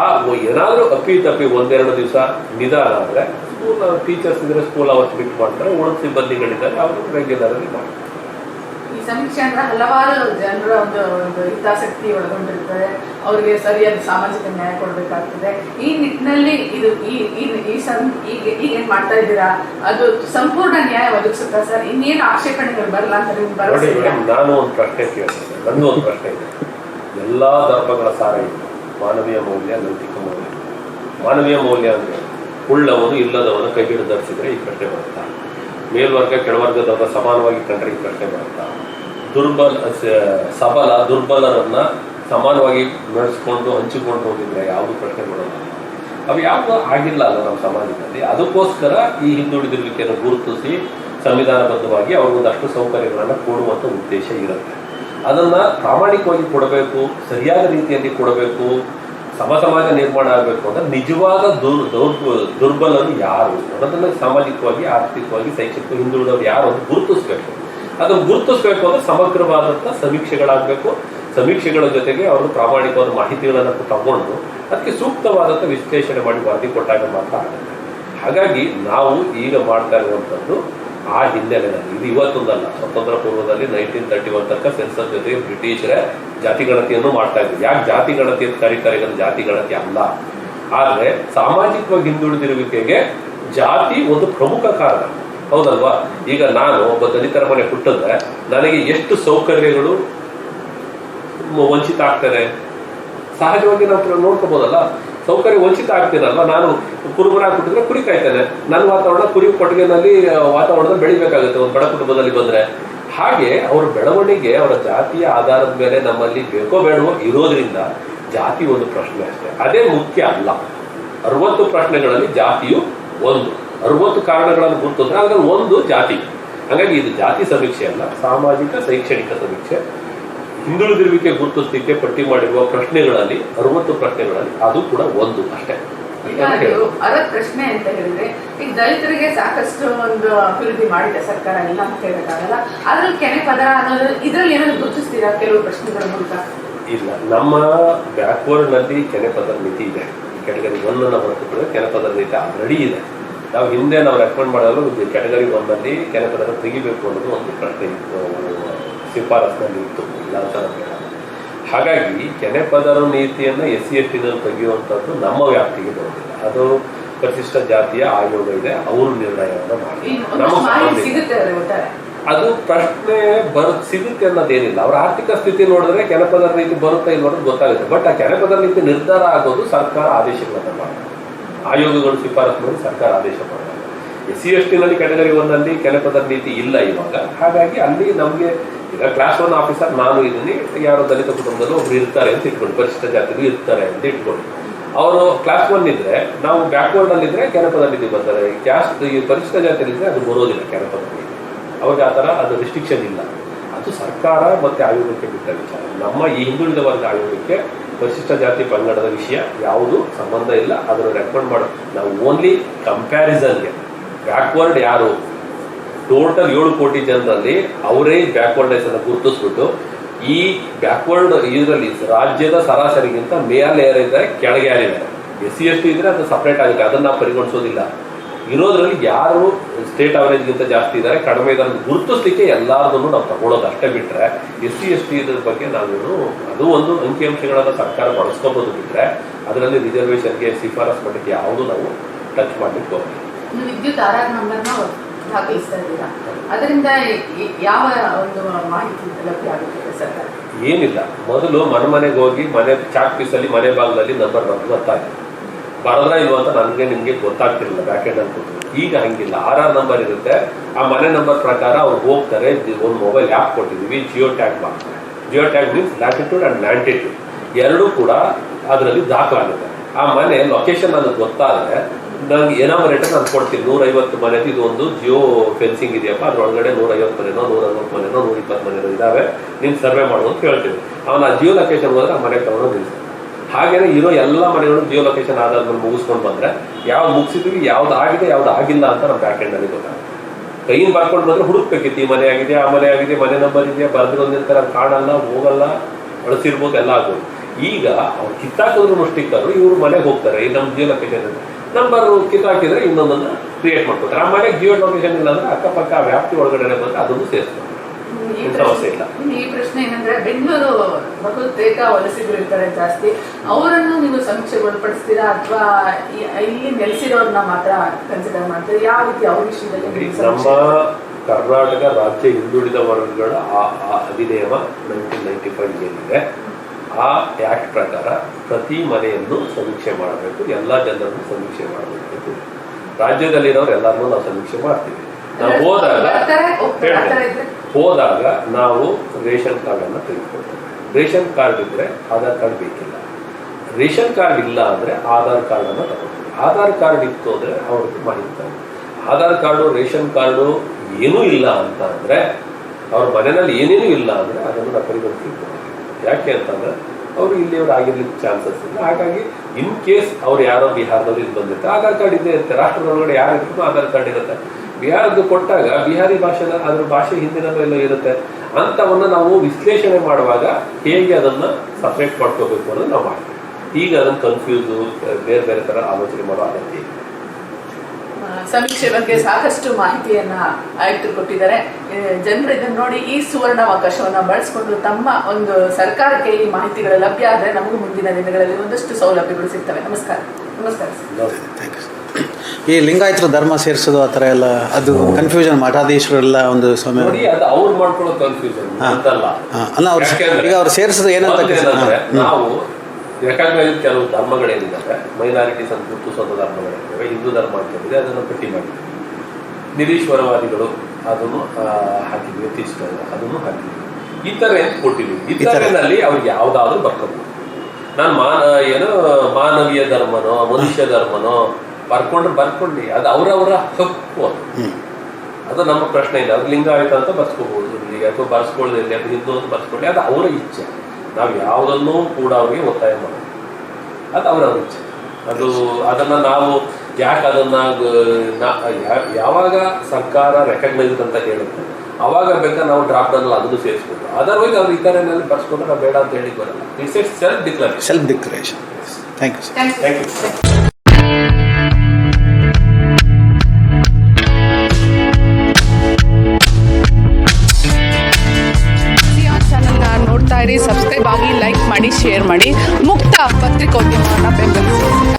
ಆ ಏನಾದರೂ ಅಪ್ಪಿ ತಪ್ಪಿ ಒಂದೆರಡು ದಿವಸ ನಿಧಾನ ಆದರೆ ಸ್ಕೂಲ್ ಟೀಚರ್ಸ್ ಇದ್ರೆ ಸ್ಕೂಲ್ ಅವರ್ಸ್ ಬಿಟ್ಟು ಮಾಡ್ತಾರೆ ಉಳಿದ ಸಿಬ್ಬಂದಿಗಳಿದ್ದಾರೆ, ಅವರು ರೆಗ್ಯುಲರ್ ಆಗಿ ಮಾಡ್ತಾರೆ. ಸಮೀಕ್ಷೆ ಅಂದ್ರೆ ಹಲವಾರು ಜನರ ಒಂದು ಒಂದು ಹಿತಾಸಕ್ತಿ ಒಳಗೊಂಡಿರ್ತದೆ ಅವರಿಗೆ ಸರಿಯಾದ ಸಾಮಾಜಿಕ ನ್ಯಾಯ ಕೊಡಬೇಕಾಗ್ತದೆ. ಈ ನಿಟ್ಟಿನಲ್ಲಿ ಇದು ಈ ಈ- ಈ ಸಂ ಈಗ ಈಗ ಏನ್ ಮಾಡ್ತಾ ಇದ್ದೀರಾ? ಅದು ಸಂಪೂರ್ಣ ನ್ಯಾಯ ಒದಗಿಸುತ್ತಾ ಸರ್? ಇನ್ನೇನು ಆಕ್ಷೇಪಣೆಗಳು ಬರಲ್ಲ ಅಂತ ನಿಮ್ಗೆ? ಮೇಡಮ್ ನಾನು ಒಂದು ಪ್ರಶ್ನೆ ಕೇಳ್ತೇನೆ ನಂದು ಒಂದು ಪ್ರಶ್ನೆ ಇದೆ. ಎಲ್ಲ ಧರ್ಮಗಳ ಸಾರ ಇದೆ. ಮಾನವೀಯ ಮೌಲ್ಯ ನೈತಿಕ ಮೌಲ್ಯ. ಮಾನವೀಯ ಮೌಲ್ಯ ಅಂದ್ರೆ ಉಳ್ಳವನು ಇಲ್ಲದವನು ಕೈ ಹಿಡಿದು ಧರಿಸಿದ್ರೆ ಈ ಪ್ರಶ್ನೆ ಬರುತ್ತಾ? ಮೇಲ್ವರ್ಗ ಕೆಳವರ್ಗದವರ ಸಮಾನವಾಗಿ ಕಂಡ್ರೆ ಈ ಪ್ರಶ್ನೆ ಬರುತ್ತಾ? ದುರ್ಬಲ ಸಬಲ, ದುರ್ಬಲರನ್ನ ಸಮಾನವಾಗಿ ನಡೆಸ್ಕೊಂಡು, ಹಂಚಿಕೊಂಡು ಹೋಗಿದ್ರೆ ಯಾವುದು ಪ್ರಶ್ನೆ ಬರೋಲ್ಲ ಅವು ಯಾವುದು ಆಗಿಲ್ಲ ಅಲ್ಲ ನಮ್ಮ ಸಮಾಜದಲ್ಲಿ. ಅದಕ್ಕೋಸ್ಕರ ಈ ಹಿಂದುಳಿದಿರುವಿಕೆಯನ್ನು ಗುರುತಿಸಿ, ಸಂವಿಧಾನಬದ್ಧವಾಗಿ ಅವ್ರಿಗೊಂದಷ್ಟು ಸೌಕರ್ಯಗಳನ್ನು ಕೊಡುವಂಥ ಉದ್ದೇಶ ಇರುತ್ತೆ. ಅದನ್ನ ಪ್ರಾಮಾಣಿಕವಾಗಿ ಕೊಡಬೇಕು, ಸರಿಯಾದ ರೀತಿಯಲ್ಲಿ ಕೊಡಬೇಕು, ಸಮ ಸಮಾಜ ನಿರ್ಮಾಣ ಆಗಬೇಕು ಅಂದರೆ ನಿಜವಾದ ದುರ್, ದೌರ್, ದುರ್ಬಲರು ಯಾರು? ಅನ್ನೋದನ್ನ ಸಾಮಾಜಿಕವಾಗಿ, ಆರ್ಥಿಕವಾಗಿ ಶೈಕ್ಷಣಿಕ ಹಿಂದುಳಿದವರು ಯಾರು ಅಂತ ಗುರುತಿಸ್ಬೇಕು. ಅದನ್ನು ಗುರುತಿಸ್ಬೇಕು ಅಂದ್ರೆ ಸಮಗ್ರವಾದಂಥ ಸಮೀಕ್ಷೆಗಳಾಗಬೇಕು. ಸಮೀಕ್ಷೆಗಳ ಜೊತೆಗೆ ಅವರು ಪ್ರಾಮಾಣಿಕವಾದ ಮಾಹಿತಿಗಳನ್ನು ತಗೊಂಡು ಅದಕ್ಕೆ ಸೂಕ್ತವಾದಂಥ ವಿಶ್ಲೇಷಣೆ ಮಾಡಿ ವರದಿ ಕೊಟ್ಟಾಗ ಮಾತ್ರ ಆಗುತ್ತೆ. ಹಾಗಾಗಿ ನಾವು ಈಗ ಮಾಡ್ತಾ ಇರುವಂಥದ್ದು ಆ ಹಿನ್ನೆಲೆಯಲ್ಲಿ. ಇದು ಇವತ್ತೊಂದಲ್ಲ. ಸ್ವತಂತ್ರ ಪೂರ್ವದಲ್ಲಿ ನೈನ್ಟೀನ್ ತರ್ಟಿ ಒನ್ ತನಕ ಸೆನ್ಸಸ್ ಜೊತೆಗೆ ಬ್ರಿಟಿಷರೇ ಜಾತಿ ಗಣತಿಯನ್ನು ಮಾಡ್ತಾ ಇದ್ರು. ಯಾಕೆ ಜಾತಿ ಗಣತಿ ಅಂತ ಕರೀತಾರೆ? ಜಾತಿ ಗಣತಿ ಅಲ್ಲ. ಆದ್ರೆ ಸಾಮಾಜಿಕವಾಗಿ ಹಿಂದುಳಿದಿರುವಿಕೆಗೆ ಜಾತಿ ಒಂದು ಪ್ರಮುಖ ಕಾರಣ. ಹೌದಲ್ವಾ? ಈಗ ನಾನು ಒಬ್ಬ ದಲಿತರ ಮನೆ ಹುಟ್ಟಿದ್ರೆ ನನಗೆ ಎಷ್ಟು ಸೌಕರ್ಯಗಳು ವಂಚಿತ ಆಗ್ತಾರೆ ಸಹಜವಾಗಿ ನಾವು ನೋಡ್ಕೋಬಹುದಲ್ಲ ಸೌಕರ್ಯ ವಂಚಿತ ಆಗ್ತೀನಲ್ವ? ನಾನು ಕುರುಬನ ಹುಟ್ಟಿದ್ರೆ ಕುರಿ ಕಾಯ್ತಾನೆ. ನನ್ನ ವಾತಾವರಣ ಕುರಿ ಕೊಟ್ಟಿಗೆನಲ್ಲಿ ವಾತಾವರಣದಲ್ಲಿ ಬೆಳಿಬೇಕಾಗುತ್ತೆ. ಒಂದು ಬಡ ಕುಟುಂಬದಲ್ಲಿ ಬಂದ್ರೆ. ಹಾಗೆ ಅವರ ಬೆಳವಣಿಗೆ, ಅವರ ಜಾತಿಯ ಆಧಾರದ ಮೇಲೆ ನಮ್ಮಲ್ಲಿ ಬೇಕೋ ಬೇಡವೋ ಇರೋದ್ರಿಂದ ಜಾತಿ ಒಂದು ಪ್ರಶ್ನೆ ಅಷ್ಟೇ. ಅದೇ ಮುಖ್ಯ ಅಲ್ಲ. ಅರವತ್ತು ಪ್ರಶ್ನೆಗಳಲ್ಲಿ ಜಾತಿಯು ಒಂದು. ಅರವತ್ತು ಕಾರಣಗಳನ್ನು ಗುರುತಂದ್ರೆ ಅದರಲ್ಲಿ ಒಂದು ಜಾತಿ. ಹಾಗಾಗಿ ಇದು ಜಾತಿ ಸಮೀಕ್ಷೆ ಅಲ್ಲ ಸಾಮಾಜಿಕ ಶೈಕ್ಷಣಿಕ ಸಮೀಕ್ಷೆ. ಹಿಂದುಳಿದಿರುವಿಕೆ ಗುರುತಿಸಲಿಕ್ಕೆ ಪಟ್ಟಿ ಮಾಡಿರುವ ಪ್ರಶ್ನೆಗಳಲ್ಲಿ ಅರವತ್ತು ಪ್ರಶ್ನೆಗಳಲ್ಲಿ ಅದು ಕೂಡ ಒಂದು ಅಷ್ಟೇ. ಅರದ ಪ್ರಶ್ನೆ ಅಂತ ಹೇಳಿದ್ರೆ ಈಗ ದಲಿತರಿಗೆ ಸಾಕಷ್ಟು ಒಂದು ಅಭಿವೃದ್ಧಿ ಮಾಡಿದೆ ಸರ್ಕಾರ ಇಲ್ಲ ಅಂತ ಹೇಳಕ್ಕಾಗಲ್ಲ. ಅದ್ರಲ್ಲಿ ಕೆನೆ ಪದ ಅನ್ನೋದು ಇದ್ರಲ್ಲಿ ಏನಾದ್ರು ಗುರುತಿಸ್ತೀರಾ ಕೆಲವು ಪ್ರಶ್ನೆಗಳ ಮೂಲಕ? ಇಲ್ಲ ನಮ್ಮ ಬ್ಯಾಕ್ವರ್ಡ್ನಲ್ಲಿ ಕೆನೆಪದರ ನೀತಿ ಇದೆ. ಕೆಟಗರಿ ಒನ್ ಅನ್ನ ಕೆನೆ ಪದರ ನೀತಿ ಆಲ್ರೆಡಿ ಇದೆ. ನಾವು ಹಿಂದೆ ನಾವು ರೆಕಮೆಂಡ್ ಮಾಡಲು ಒಂದು ಕ್ಯಾಟಗರಿ ಒಂದಲ್ಲಿ ಕೆನೆಪದರ ತೆಗಿಬೇಕು ಅನ್ನೋದು ಒಂದು ಪ್ರಶ್ನೆ ಇತ್ತು ಶಿಫಾರಸ್ನಲ್ಲಿ ಇತ್ತು ಇಲ್ಲ ಅಂತ. ಹಾಗಾಗಿ ಕೆನೆಪದರ ನೀತಿಯನ್ನ ಎಸ್ ಸಿ ಎಸ್ ಟಿನಲ್ಲಿ ತೆಗೆಯುವಂಥದ್ದು ನಮ್ಮ ವ್ಯಾಪ್ತಿಗೆ ಬರೋದಿಲ್ಲ. ಅದು ಪರಿಶಿಷ್ಟ ಜಾತಿಯ ಆಯೋಗ ಇದೆ ಅವರು ನಿರ್ಣಯವನ್ನು ಮಾಡಿ. ಅದು ಪ್ರಶ್ನೆ ಬರ್ ಸಿಗುತ್ತೆ ಅನ್ನೋದೇನಿಲ್ಲ. ಅವ್ರ ಆರ್ಥಿಕ ಸ್ಥಿತಿ ನೋಡಿದ್ರೆ ಕೆನಪದರ ನೀತಿ ಬರುತ್ತಾ ಇಲ್ಲ ನೋಡೋದು ಗೊತ್ತಾಗುತ್ತೆ. ಬಟ್ ಆ ಕೆನಪದರ ನೀತಿ ನಿರ್ಧಾರ ಆಗೋದು ಸರ್ಕಾರ ಆದೇಶಗಳನ್ನು ಮಾಡ್ತಾರೆ ಆಯೋಗಗಳು ಶಿಫಾರಸು ಮಾಡಿ ಸರ್ಕಾರ ಆದೇಶ ಮಾಡಿದೆ ಎಸ್ ಸಿ ಎಸ್ ಟಿನಲ್ಲಿ ಕೆಟಗರಿ ಒಂದಲ್ಲಿ ಕೆಲಪದ ನೀತಿ ಇಲ್ಲ ಇವಾಗ. ಹಾಗಾಗಿ ಅಲ್ಲಿ ನಮಗೆ ಈಗ ಕ್ಲಾಸ್ ಒನ್ ಆಫೀಸರ್ ನಾನು ಇದ್ದೀನಿ. ಯಾರೋ ದಲಿತ ಕುಟುಂಬದಲ್ಲಿ ಒಬ್ರು ಇರ್ತಾರೆ ಅಂತ ಇಟ್ಕೊಂಡು, ಪರಿಶಿಷ್ಟ ಜಾತಿಗೂ ಇರ್ತಾರೆ ಅಂತ ಇಟ್ಕೊಂಡು. ಅವರು ಕ್ಲಾಸ್ ಒನ್ ಇದ್ರೆ, ನಾವು ಬ್ಯಾಕ್ವರ್ಡ್ ಅಲ್ಲಿ ಇದ್ರೆ ಕೆನಪದ ನೀತಿ ಬರ್ತಾರೆ ಕ್ಯಾಸ್ಟ್ ಈ ಪರಿಶಿಷ್ಟ ಜಾತಿ ಇದ್ರೆ ಅದು ಬರೋದಿಲ್ಲ ಕೆನಪದ ನೀತಿ. ಅವಾಗ ಆ ಥರ ಅದು ರಿಸ್ಟ್ರಿಕ್ಷನ್ ಇಲ್ಲ. ಅದು ಸರ್ಕಾರ ಮತ್ತೆ ಆಯೋಗಕ್ಕೆ ಬಿಟ್ಟ ವಿಚಾರ. ನಮ್ಮ ಈ ಹಿಂದುಳಿದ ವರ್ಗ ಆಯೋಗಕ್ಕೆ ಪರಿಶಿಷ್ಟ ಜಾತಿ ಪಂಗಡದ ವಿಷಯ ಯಾವುದು ಸಂಬಂಧ ಇಲ್ಲ. ಅದನ್ನು ರೆಕಮೆಂಡ್ ಮಾಡೋ. ನಾವು ಓನ್ಲಿ ಕಂಪ್ಯಾರಿಸನ್ಗೆ ಬ್ಯಾಕ್ವರ್ಡ್ ಯಾರು? ಟೋಟಲ್ ಏಳು ಕೋಟಿ ಜನರಲ್ಲಿ ಅವರೇ ಬ್ಯಾಕ್ವರ್ಡ್ನೆಸ್ ಅನ್ನು ಗುರುತಿಸ್ಬಿಟ್ಟು ಈ ಬ್ಯಾಕ್ವರ್ಡ್ ಇದರಲ್ಲಿ ರಾಜ್ಯದ ಸರಾಸರಿಗಿಂತ ಮೇಲೆ ಯಾರಿದ್ದಾರೆ ಕೆಳಗೆ ಯಾರಿದ್ದಾರೆ? ಎಸ್ ಸಿ ಎಸ್ ಟಿ ಇದ್ರೆ ಅದು ಸಪ್ರೇಟ್ ಆಗುತ್ತೆ. ಅದನ್ನ ಪರಿಗಣಿಸೋದಿಲ್ಲ. ಇರೋದ್ರಲ್ಲಿ ಯಾರು ಸ್ಟೇಟ್ ಅವರೇಜ್ಗಿಂತ ಜಾಸ್ತಿ ಇದ್ದಾರೆ ಕಡಿಮೆ ಇದ್ದಾರೆ ಗುರುತಿಸ್ಲಿಕ್ಕೆ ಎಲ್ಲಾರ್ದನ್ನು ನಾವು ತಗೊಳ್ಳೋದು ಅಷ್ಟೇ ಬಿಟ್ರೆ ಎಸ್ ಸಿ ಎಸ್ ಟಿ ಇದ್ರ ಬಗ್ಗೆ ನಾವು ಅದು ಒಂದು ಅಂಕಿಅಂಶಗಳನ್ನು ಸರ್ಕಾರ ಬಳಸ್ಕೋಬೋದು ಬಿಟ್ರೆ ಅದರಲ್ಲಿ ರಿಸರ್ವೇಷನ್ಗೆ ಶಿಫಾರಸ್ ಮಾಡಲಿಕ್ಕೆ ಯಾವುದು ನಾವು ಟಚ್ ಮಾಡ್ಲಿಕ್ಕೆ ಇನ್ನು ವಿದ್ಯುತ್ ಆರ್ ಆರ್ ನಂಬರ್ನ ದಾಖಲಿಸ್ತಾ ಇದ್ದೀರಾ? ಅದರಿಂದ ಯಾವ ಒಂದು ಮಾಹಿತಿ ಲಭ್ಯ ಆಗುತ್ತದೆ ಸರ್ಕಾರ? ಏನಿಲ್ಲ. ಮೊದಲು ಮನೆ ಮನೆಗೆ ಹೋಗಿ ಮನೆ ಚಾಕ್ ಪೀಸಲ್ಲಿ ಮನೆ ಭಾಗದಲ್ಲಿ ನಂಬರ್ ನಮ್ಗೆ ಇತ್ತು ಬರದ್ರ ಇಲ್ವ ಅಂತ ನನಗೆ ನಿಮಗೆ ಗೊತ್ತಾಗ್ತಿರ್ಲಿಲ್ಲ ಬ್ಯಾಕ್ ಅಂತ ಈಗ ಹಂಗಿಲ್ಲ. ಆರ್ ಆರ್ ನಂಬರ್ ಇರುತ್ತೆ. ಆ ಮನೆ ನಂಬರ್ ಪ್ರಕಾರ ಅವ್ರು ಹೋಗ್ತಾರೆ. ಒಂದು ಮೊಬೈಲ್ ಆ್ಯಪ್ ಕೊಟ್ಟಿದ್ದೀವಿ ಜಿಯೋ ಟ್ಯಾಗ್ ಮಾಡ್ತಾರೆ. Geo tag means latitude and longitude ಎರಡೂ ಕೂಡ ಅದರಲ್ಲಿ ದಾಖಲಾಗುತ್ತೆ. ಆ ಮನೆ ಲೊಕೇಶನ್ ನನಗೆ ಗೊತ್ತಾದ್ರೆ ನಂಗೆ ಎನಾಮರೇಟರ್ ನಾನು ಕೊಡ್ತೀನಿ. ನೂರೈವತ್ತು ಮನೆದು ಇದು ಒಂದು ಜಿಯೋ ಫೆನ್ಸಿಂಗ್ ಇದೆಯಪ್ಪ. ಅದರೊಳಗಡೆ ನೂರೈವತ್ತು ಮನೆನೋ ನೂರೈವತ್ತು ಮನೆನೋ ನೂರ ಇಪ್ಪತ್ತು ಮನೆನೋ ಇದ್ದಾವೆ ನೀನು ಸರ್ವೆ ಮಾಡು ಅಂತ ಹೇಳ್ತೀನಿ. ಅವನ ಜಿಯೋ ಲೊಕೇಶನ್ ಹೋದ್ರೆ ಆ ಮನೆ ತಗೊಂಡು ಹಾಗೇನೆ ಇರೋ ಎಲ್ಲ ಮನೆಗಳು ಜಿಯೋ ಲೊಕೇಶನ್ ಆಧಾರದ ಮೇಲೆ ಮುಗಿಸ್ಕೊಂಡು ಬಂದ್ರೆ ಯಾವ್ದು ಮುಗಿಸಿದ್ವಿ, ಯಾವ್ದು ಆಗಿದೆ, ಯಾವ್ದು ಆಗಿಲ್ಲ ಅಂತ ನಮ್ಮ ಬ್ಯಾಕ್ ಎಂಡ್ ಅಲ್ಲಿ ಗೊತ್ತಾಗುತ್ತೆ. ಕೈಯಿಂದ ಬರ್ಕೊಂಡು ಬಂದ್ರೆ ಹುಡುಕ್ಬೇಕಿತ್ತು ಈ ಮನೆ ಆಗಿದೆ, ಆ ಮನೆ ಆಗಿದೆ, ಮನೆ ನಂಬರ್ ಇದೆಯಾ ಬರ್ದಿರೋದಿರ್ತಾರೆ ಅದು ಕಾಣಲ್ಲ, ಹೋಗಲ್ಲ ಬಳಸಿರ್ಬೋದು ಎಲ್ಲ ಆಗ್ಬೋದು. ಈಗ ಅವ್ರು ಕಿತ್ತಾಕಿದ್ರು ಮುಷ್ಟಿಕ್ಕರು, ಇವ್ರು ಮನೆಗೆ ಹೋಗ್ತಾರೆ, ಈ ನಮ್ಮ ಜಿಯೋ ಲೊಕೇಶನ್ ನಂಬರ್ ಕಿತ್ತಾಕಿದ್ರೆ ಇನ್ನೊಂದನ್ನು ಕ್ರಿಯೇಟ್ ಮಾಡ್ಕೊತಾರೆ. ಆ ಮನೆಗೆ ಜಿಯೋ ಲೊಕೇಶನ್ ಇಲ್ಲ ಅಂದ್ರೆ ಅಕ್ಕಪಕ್ಕ ವ್ಯಾಪ್ತಿ ಒಳಗಡೆ ಬಂದ್ರೆ ಅದನ್ನು ಸೇರಿಸ್ತಾರೆ. ಸಮಸ್ಯೆ ಇಲ್ಲ. ಈ ಪ್ರಶ್ನೆ ಏನಂದ್ರೆ ಬೆಂಗಳೂರು ಬಹುತೇಕ ವಲಸಿಗರು ಇರ್ತಾರೆ ಜಾಸ್ತಿ. ಅವರನ್ನು ನೀವು ಸಮೀಕ್ಷೆಗೆ ಒಳಪಡಿಸ್ತೀರಾ ಅಥವಾ ಇಲ್ಲಿ ನೆಲೆಸಿರೋರ್ನ ಮಾತ್ರ ಕನ್ಸಿಡರ್ ಮಾಡ್ತೀರಾ? ಯಾವ ರೀತಿ ಅವ್ರ ವಿಷಯದಲ್ಲಿ ನಮ್ಮ ಕರ್ನಾಟಕ ರಾಜ್ಯ ಹಿಂದುಳಿದ ವರ್ಗಗಳ ಅಧಿನಿಯಮ ನೈನ್ಟೀನ್ ನೈಂಟಿ ಫೈವ್ ಏನಿದೆ ಆ ಆಕ್ಟ್ ಪ್ರಕಾರ ಪ್ರತಿ ಮನೆಯನ್ನು ಸಮೀಕ್ಷೆ ಮಾಡಬೇಕು ಎಲ್ಲ ಜನರನ್ನು ಸಮೀಕ್ಷೆ ಮಾಡಬೇಕು. ರಾಜ್ಯದಲ್ಲಿರೋರು ಎಲ್ಲರನ್ನೂ ನಾವು ಸಮೀಕ್ಷೆ ಮಾಡ್ತೀವಿ. ನಾವು ಹೋದಾಗ ಹೋದಾಗ ನಾವು ರೇಷನ್ ಕಾರ್ಡ್ ಅನ್ನ ತೆಗೆದುಕೊಳ್ತೇವೆ. ರೇಷನ್ ಕಾರ್ಡ್ ಇದ್ರೆ ಆಧಾರ್ ಕಾರ್ಡ್ ಬೇಕಿಲ್ಲ. ರೇಷನ್ ಕಾರ್ಡ್ ಇಲ್ಲ ಅಂದರೆ ಆಧಾರ್ ಕಾರ್ಡ್ ಅನ್ನ ತಗೊಳ್ತೀವಿ. ಆಧಾರ್ ಕಾರ್ಡ್ ಇತ್ತು ಅಂದ್ರೆ ಅವ್ರಿಗೆ ಮಾಡಿರ್ತಾರೆ. ಆಧಾರ್ ಕಾರ್ಡು, ರೇಷನ್ ಕಾರ್ಡು ಏನೂ ಇಲ್ಲ ಅಂತ ಅಂದರೆ ಅವ್ರ ಮನೆಯಲ್ಲಿ ಏನೇನೂ ಇಲ್ಲ ಅಂದರೆ ಅದನ್ನು ನಾವು ಪರಿಗಣಿಸಿ ಯಾಕೆ ಅಂತಂದ್ರೆ ಅವರು ಇಲ್ಲಿಯವ್ರು ಆಗಿರ್ಲಿಕ್ಕೆ ಚಾನ್ಸಸ್ ಇಲ್ಲ. ಹಾಗಾಗಿ ಇನ್ ಕೇಸ್ ಅವ್ರು ಯಾರೋ ಬಿಹಾರದವ್ರು ಇಲ್ಲಿ ಬಂದಿರ್ತಾರೆ, ಆಧಾರ್ ಕಾರ್ಡ್ ಇದೆ ಇರುತ್ತೆ. ರಾಷ್ಟ್ರದೊಳಗಡೆ ಯಾರು ಇರ್ಬೇಕು ಆಧಾರ್ ಕಾರ್ಡ್ ಇರುತ್ತೆ. ಬಿಹಾರದ್ದು ಕೊಟ್ಟಾಗ ಬಿಹಾರಿ ಭಾಷೆ ಅದ್ರ ಭಾಷೆ ಹಿಂದಿನ ಎಲ್ಲ ಇರುತ್ತೆ. ಅಂತವನ್ನ ನಾವು ವಿಶ್ಲೇಷಣೆ ಮಾಡುವಾಗ ಹೇಗೆ ಅದನ್ನ ಸಪ್ರೇಟ್ ಮಾಡ್ಕೋಬೇಕು ಅನ್ನೋದು ನಾವು ಮಾಡ್ತೀವಿ. ಈಗ ಅದನ್ನ ಕನ್ಫ್ಯೂಸ್ ಬೇರೆ ಬೇರೆ ತರ ಆಲೋಚನೆ ಮಾಡೋ ಅಗತ್ಯ ಸಮೀಕ್ಷೆ ಬಗ್ಗೆ ಸಾಕಷ್ಟು ಮಾಹಿತಿಯನ್ನ ಆಯುಕ್ತರು ಕೊಟ್ಟಿದ್ದಾರೆ. ಜನರು ಇದನ್ನ ನೋಡಿ ಈ ಸುವರ್ಣ ಅವಕಾಶವನ್ನ ಬಳಸಿಕೊಂಡು ತಮ್ಮ ಒಂದು ಸರ್ಕಾರಕ್ಕೆ ಈ ಮಾಹಿತಿಗಳು ಲಭ್ಯ ಆದರೆ ನಮಗೂ ಮುಂದಿನ ದಿನಗಳಲ್ಲಿ ಒಂದಷ್ಟು ಸೌಲಭ್ಯಗಳು ಸಿಗ್ತವೆ. ನಮಸ್ಕಾರ. ನಮಸ್ಕಾರ. ಈ ಲಿಂಗಾಯತರು ಧರ್ಮ ಸೇರಿಸೋದು ಆ ಥರ ಎಲ್ಲ ಅದು ಕನ್ಫ್ಯೂಷನ್ ಮಠಾಧೀಶರೆಲ್ಲ ಒಂದು ಸ್ವಾಮಿ ನೋಡಿ ಅದು ಅವ್ರು ಮಾಡ್ಕೊಳ್ಳೋ ಕನ್ಫ್ಯೂಷನ್. ಅಂತಲ್ಲ ಅಲ್ಲ ಅವ್ರು ಈಗ ಅವ್ರು ಸೇರಿಸೋದು ಏನಂತ ನಾವು ರೆಕಾಗ್ನೈಸ್ ಕೆಲವು ಧರ್ಮಗಳೇನಿದ್ದಾವೆ ಮೈನಾರಿಟೀಸ್ ಅಂತ ಗುರುತಿಸೋದು ಧರ್ಮಗಳಿದ್ದಾವೆ ಹಿಂದೂ ಧರ್ಮ ಅಂತ ಹೇಳಿದ್ರೆ ಅದನ್ನು ಪಟ್ಟಿ ಮಾಡಿದ್ವಿ ನಿರೀಶ್ವರವಾದಿಗಳು ಅದನ್ನು ಹಾಕಿದ್ವಿ ಯತೀಶ್ವರ ಅದನ್ನು ಹಾಕಿದ್ವಿ. ಇತರೆ ಏನು ಕೊಟ್ಟಿದ್ವಿ? ಇತರೆನಲ್ಲಿ ಅವ್ರಿಗೆ ಯಾವ್ದಾದ್ರು ಬರ್ಕೋಬಹುದು ನಾನು ಮಾನ ಏನು ಮಾನವೀಯ ಧರ್ಮನೋ ಮನುಷ್ಯ ಧರ್ಮನೋ ಬರ್ಕೊಂಡ್ರೆ ಬರ್ಕೊಳ್ಳಿ. ಅದು ಅವರವರ ಹಕ್ಕು ಅದು. ಅದು ನಮ್ಮ ಪ್ರಶ್ನೆ ಇಲ್ಲ ಅದು ಲಿಂಗಾಯತ ಅಂತ ಬರ್ಸ್ಕೋಬಹುದು ಇಲ್ಲಿಗೆ ಅಥವಾ ಬರ್ಸ್ಕೊಳ್ಳಿ ಅದು ಹಿಂದೂ ಅಂತ ಬರ್ಸ್ಕೊಳ್ಳಿ. ಅದು ಅವರ ಇಚ್ಛೆ. ನಾವು ಯಾವುದನ್ನೂ ಕೂಡ ಅವರಿಗೆ ಒತ್ತಾಯ ಮಾಡೋದು ಅದು ಅವರವ್ರ ಇಚ್ಛೆ. ಅದು ಅದನ್ನ ನಾವು ಯಾಕೆ ಅದನ್ನ ಯಾವಾಗ ಸರ್ಕಾರ ರೆಕಗ್ನೈಸ್ಡ್ ಅಂತ ಹೇಳುತ್ತೆ ಅವಾಗ ಬೇಕಾದ್ರೆ ನಾವು ಡ್ರಾಫ್ಟ್ ಡೌನ್ ಅದನ್ನು ಸೇರಿಸ್ಬೋದು. ಅದರ್ವೈಸ್ ಅವ್ರು ಈ ಥರನಲ್ಲಿ ಬರ್ಸ್ಕೊಂಡ್ರೆ ನಾವು ಬೇಡ ಅಂತ ಹೇಳಿ ಬರಲ್ಲ. It's a self declaration self declaration thank you. Thank you ಮಾಡಿ ಮುಕ್ತ ಪತ್ರಿಕೋದ್ಯಮ.